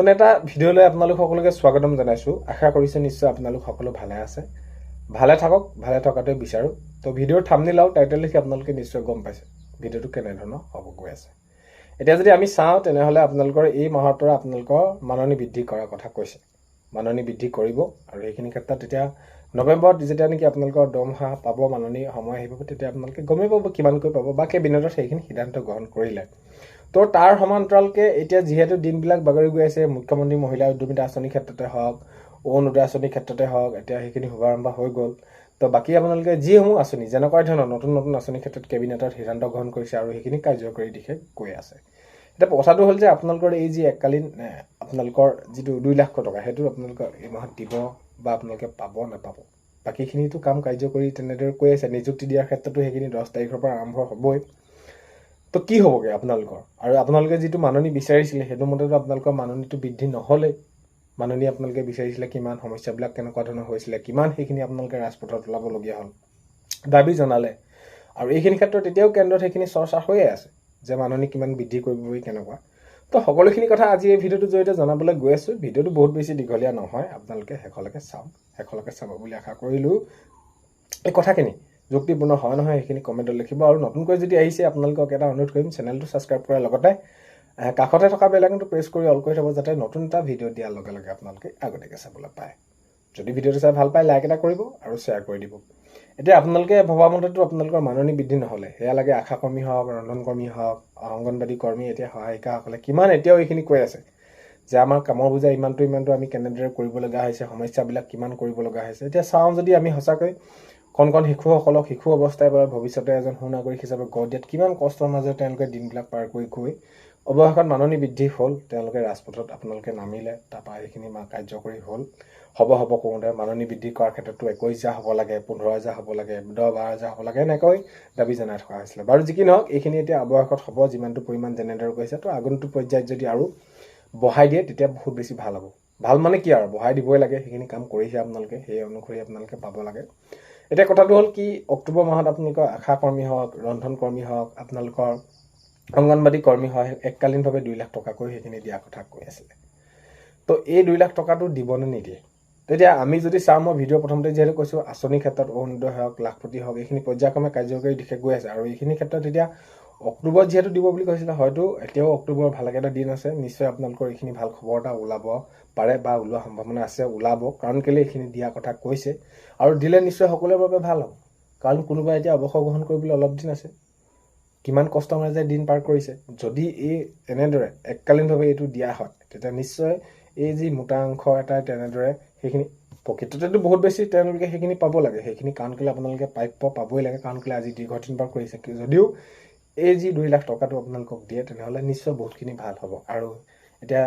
নতুন এটা ভিডিঅ'লৈ আপোনালোক সকলোকে স্বাগতম জনাইছোঁ। আশা কৰিছোঁ নিশ্চয় আপোনালোক সকলো ভালে আছে। ভালে থাকক ভালে থকাটোৱে বিচাৰোঁ। তো ভিডিঅ'ৰ থামনি লাও টাইটেল লিখি আপোনালোকে নিশ্চয় গম পাইছে। ভিডিঅ'টো কেনেধৰণৰ হ'ব গৈ আছে। এতিয়া যদি আমি চাওঁ তেনেহ'লে আপোনালোকৰ এই মাহৰ পৰা আপোনালোকৰ মাননি বৃদ্ধি কৰাৰ কথা কৈছে। মাননি বৃদ্ধি কৰিব আৰু সেইখিনি ক্ষেত্ৰত এতিয়া নৱেম্বৰত যেতিয়া নেকি আপোনালোকৰ দৰমহা পাব মাননি সময় আহিব তেতিয়া আপোনালোকে গমেই পাব কিমানকৈ পাব বা কেবিনেটত সেইখিনি সিদ্ধান্ত গ্ৰহণ কৰিলে। তো তাৰ সমান্তৰালকে এতিয়া যিহেতু দিনবিলাক বাগৰি গৈ আছে মুখ্যমন্ত্ৰী মহিলা উদ্যমিতা আঁচনিৰ ক্ষেত্ৰতে হওক অৰুণোদয় আঁচনিৰ ক্ষেত্ৰতে হওক এতিয়া সেইখিনি শুভাৰম্ভ হৈ গ'ল। তো বাকী আপোনালোকে যিসমূহ আঁচনি যেনেকুৱা ধৰণৰ নতুন নতুন আঁচনিৰ ক্ষেত্ৰত কেবিনেটত সিদ্ধান্ত গ্ৰহণ কৰিছে আৰু সেইখিনি কাৰ্যকৰী দিশে গৈ আছে। এতিয়া কথাটো হ'ল যে আপোনালোকৰ এই যি এককালীন আপোনালোকৰ যিটো দুই লাখ টকা সেইটো আপোনালোকৰ এই মাহত দিব বা আপোনালোকে পাব নাপাব? বাকীখিনিতো কাম কাৰ্যকৰী তেনেদৰে কৈ আছে। নিযুক্তি দিয়াৰ ক্ষেত্ৰতো সেইখিনি দহ তাৰিখৰ পৰা আৰম্ভ হ'বই। তো কি হ'বগৈ আপোনালোকৰ? আৰু আপোনালোকে যিটো মাননি বিচাৰিছিলে সেইটো মতেতো আপোনালোকৰ মাননিটো বৃদ্ধি নহ'লেই মাননি আপোনালোকে বিচাৰিছিলে কিমান সমস্যাবিলাক কেনেকুৱা ধৰণৰ হৈছিলে কিমান সেইখিনি আপোনালোকে ৰাজপথত ওলাবলগীয়া হ'ল। দাবী জনালে। আৰু এইখিনি ক্ষেত্ৰত এতিয়াও কেন্দ্ৰত সেইখিনি চৰ্চা হৈয়ে আছে যে মাননি কিমান বৃদ্ধি কৰিব পাৰি কেনেকুৱা। তো সকলোখিনি কথা আজি এই ভিডিঅ'টোৰ জৰিয়তে জনাবলৈ গৈ আছোঁ। ভিডিঅ'টো বহুত বেছি দীঘলীয়া নহয় আপোনালোকে শেষলৈকে চাওক শেষলৈকে চাব বুলি আশা কৰিলোঁ। এই কথাখিনি যুক্তিপূৰ্ণ হয় নহয় সেইখিনি কমেণ্টত লিখিব। আৰু নতুনকৈ যদি আহিছে আপোনালোকক এটা অনুৰোধ কৰিম চেনেলটো ছাবস্ক্ৰাইব কৰাৰ লগতে কাষতে থকা বেলাইকনটো প্ৰেছ কৰি অল কৰি থ'ব যাতে নতুন এটা ভিডিঅ' দিয়াৰ লগে লগে আপোনালোকে আগতীয়াকৈ চাবলৈ পায়। যদি ভিডিঅ'টো চাই ভাল পায় লাইক এটা কৰিব আৰু শ্বেয়াৰ কৰি দিব। এতিয়া আপোনালোকে ভবা মতেতো আপোনালোকৰ মাননি বৃদ্ধি নহ'লে। সেয়া লাগে আশা কৰ্মী হওক ৰন্ধন কৰ্মী হওক অংগনবাদী কৰ্মী এতিয়া সহায়িকাসকলে কিমান এতিয়াও এইখিনি কৈ আছে যে আমাৰ কামৰ বোজা ইমানটো ইমানটো আমি কেনেদৰে কৰিব লগা হৈছে সমস্যাবিলাক কিমান কৰিব লগা হৈছে। এতিয়া চাওঁ যদি আমি সঁচাকৈ কণ কণ শিশুসকলক শিশু অৱস্থাই বা ভৱিষ্যতে এজন সুনাগৰিক হিচাপে গঢ় দিয়াত কিমান কষ্টৰ মাজেৰে তেওঁলোকে দিনবিলাক পাৰ কৰি গৈ অৱশেষত মাননি বৃদ্ধি হ'ল তেওঁলোকে ৰাজপথত আপোনালোকে নামিলে তাৰপৰা এইখিনি কাৰ্যকৰী হ'ল। হ'ব হ'ব কৰোঁতে মাননি বৃদ্ধি কৰাৰ ক্ষেত্ৰতো একৈছ হাজাৰ হ'ব লাগে পোন্ধৰ হাজাৰ হ'ব লাগে দহ বাৰ হাজাৰ হ'ব লাগে এনেকৈ দাবী জনাই থকা হৈছিলে। বাৰু যি কি নহওক এইখিনি এতিয়া অৱশেষত হ'ব যিমানটো পৰিমাণ যেনেদৰে কৈছে তো আগন্তুক পৰ্যায়ত যদি আৰু বঢ়াই দিয়ে তেতিয়া বহুত বেছি ভাল হ'ব। ভাল মানে কি আৰু? বঢ়াই দিবই লাগে সেইখিনি কাম কৰিছে আপোনালোকে সেই অনুসৰি আপোনালোকে পাব লাগে। এতিয়া কথাটো হ'ল কি অক্টোবৰ মাহত আপোনালোকৰ আশা কৰ্মী হওক ৰন্ধন কৰ্মী হওক আপোনালোকৰ অংগনবাদী কৰ্মী হয় এককালীনভাৱে দুই লাখ টকাকৈ সেইখিনি দিয়াৰ কথা কৈ আছিলে। তো এই দুই লাখ টকাটো দিবনে নিদিয়ে? তেতিয়া আমি যদি চাওঁ মই ভিডিঅ' প্ৰথমতে যিহেতু কৈছোঁ আঁচনিৰ ক্ষেত্ৰত অৰুণোদয় হওক লাখপতি হওক এইখিনি পৰ্যায়ক্ৰমে কাৰ্যকৰী দিশে গৈ আছে। আৰু এইখিনি ক্ষেত্ৰত এতিয়া অক্টোবৰত যিহেতু দিব বুলি কৈছিলে হয়তো এতিয়াও অক্টোবৰৰ ভালেকেইটা দিন আছে। নিশ্চয় আপোনালোকৰ এইখিনি ভাল খবৰ এটা ওলাব পাৰে বা ওলোৱা সম্ভাৱনা আছে ওলাব। কাৰণ কেলৈ এইখিনি দিয়াৰ কথা কৈছে? আৰু দিলে নিশ্চয় সকলোৰে বাবে ভাল হ'ব। কাৰণ কোনোবাই এতিয়া অৱসৰ গ্ৰহণ কৰিবলৈ অলপ দিন আছে। কিমান কষ্ট মাজেৰে দিন পাৰ কৰিছে। যদি এই এনেদৰে এককালীনভাৱে এইটো দিয়া হয় তেতিয়া নিশ্চয় এই যি মোটা অংশ এটাই তেনেদৰে সেইখিনি প্ৰকৃততেতো বহুত বেছি তেওঁলোকে সেইখিনি পাব লাগে। সেইখিনি কাৰণ কেলৈ আপোনালোকে প্ৰাপ্য পাবই লাগে। কাৰণ কেলৈ আজি দীৰ্ঘদিন পাৰ কৰিছে। যদিও এই যি দুই লাখ টকাটো আপোনালোকক দিয়ে তেনেহ'লে নিশ্চয় বহুতখিনি ভাল হ'ব। আৰু এতিয়া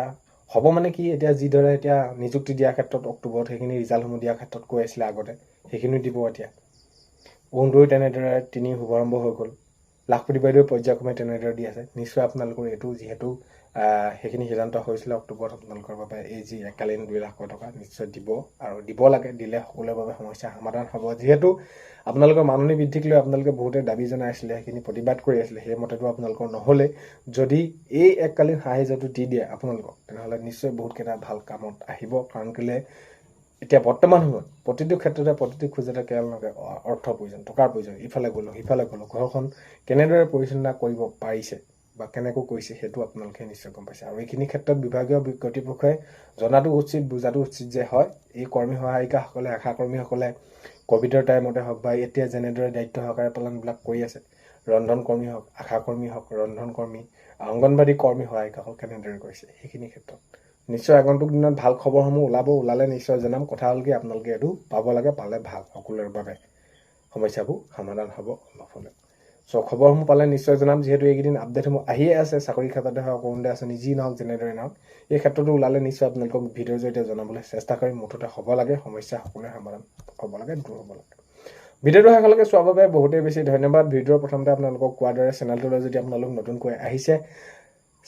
হ'ব মানে কি এতিয়া যিদৰে এতিয়া নিযুক্তি দিয়াৰ ক্ষেত্ৰত অক্টোবৰত সেইখিনি ৰিজাল্টসমূহ দিয়াৰ ক্ষেত্ৰত কৈ আছিলে আগতে সেইখিনিও দিব এতিয়া। অৰুণোদয় তেনেদৰে তিনি শুভাৰম্ভ হৈ গ'ল। লাখপতি বাইদেউ পৰ্যায়ক্ৰমে তেনেদৰে দি আছে। নিশ্চয় আপোনালোকৰ এইটো যিহেতু সেইখিনি সিদ্ধান্ত হৈছিলে অক্টোবৰত আপোনালোকৰ বাবে এই যি এককালীন দুই লাখ টকা নিশ্চয় দিব আৰু দিব লাগে দিলে সকলোৰে বাবে সমস্যা সমাধান হ'ব। যিহেতু আপোনালোকৰ মাননি বৃদ্ধিক লৈ আপোনালোকে বহুতে দাবী জনাই আছিলে সেইখিনি প্ৰতিবাদ কৰি আছিলে সেইমতেতো আপোনালোকৰ নহ'লে যদি এই এককালীন সাহাৰ্যটো দি দিয়ে আপোনালোকক তেনেহ'লে নিশ্চয় বহুতকেইটা ভাল কামত আহিব। কাৰণ কেলৈ এতিয়া বৰ্তমান সময়ত প্ৰতিটো ক্ষেত্ৰতে প্ৰতিটো খোজতে তেওঁলোকে অৰ্থ প্ৰয়োজন টকাৰ প্ৰয়োজন ইফালে গ'লোঁ সিফালে গ'লোঁ ঘৰখন কেনেদৰে পৰিচালনা কৰিব পাৰিছে বা কেনেকৈ কৰিছে সেইটো আপোনালোকে নিশ্চয় গম পাইছে। আৰু এইখিনি ক্ষেত্ৰত বিভাগীয় কৰ্তৃপক্ষই জনাটো উচিত বুজাটো উচিত যে হয় এই কৰ্মী সহায়িকাসকলে আশা কৰ্মীসকলে ক'ভিডৰ টাইমতে হওক বা এতিয়া যেনেদৰে দায়িত্ব সহকাৰে পালনবিলাক কৰি আছে ৰন্ধন কৰ্মী হওক আশা কৰ্মী হওক ৰন্ধন কৰ্মী অংগনবাদী কৰ্মী সহায়িকাসকল কেনেদৰে কৰিছে সেইখিনি ক্ষেত্ৰত নিশ্চয় আগন্তুক দিনত ভাল খবৰসমূহ ওলাব ওলালে নিশ্চয় জনাম। কথা হ'ল কি আপোনালোকে এইটো পাব লাগে পালে ভাল সকলোৰে বাবে। সমস্যাবোৰ সমাধান হ'ব অলপ হ'লে চ' খবৰসমূহ পালে নিশ্চয় জনাম যিহেতু এইকেইদিন আপডেটসমূহ আহিয়ে আছে। চাকৰি ক্ষেত্ৰতে হওক অৰুণোদয় আঁচনি যি নহওক যেনেদৰে নহওক। এই ক্ষেত্ৰতো ওলালে নিশ্চয় আপোনালোকক ভিডিঅ'ৰ জৰিয়তে জনাবলৈ চেষ্টা কৰিম। মুঠতে হ'ব লাগে সমস্যা সকলোৰে সমাধান হ'ব লাগে দূৰ হ'ব লাগে। ভিডিঅ'টো শেষলৈকে চোৱাৰ বাবে বহুতেই বেছি ধন্যবাদ। ভিডিঅ'ৰ প্ৰথমতে আপোনালোকক কোৱাৰ দৰে চেনেলটোলৈ যদি আপোনালোক নতুনকৈ আহিছে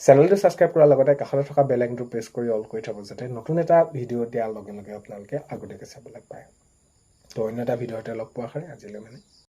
চেনেলটো ছাবস্ক্ৰাইব কৰাৰ লগতে কাষতে থকা বেলেগটো প্ৰেছ কৰি অল কৰি থ'ব যাতে নতুন এটা ভিডিঅ' দিয়াৰ লগে লগে আপোনালোকে আগতীয়াকৈ চাবলৈ পায়। তো অন্য এটা ভিডিঅ'তে লগ পোৱাৰ আশাৰে আজিলৈ মানে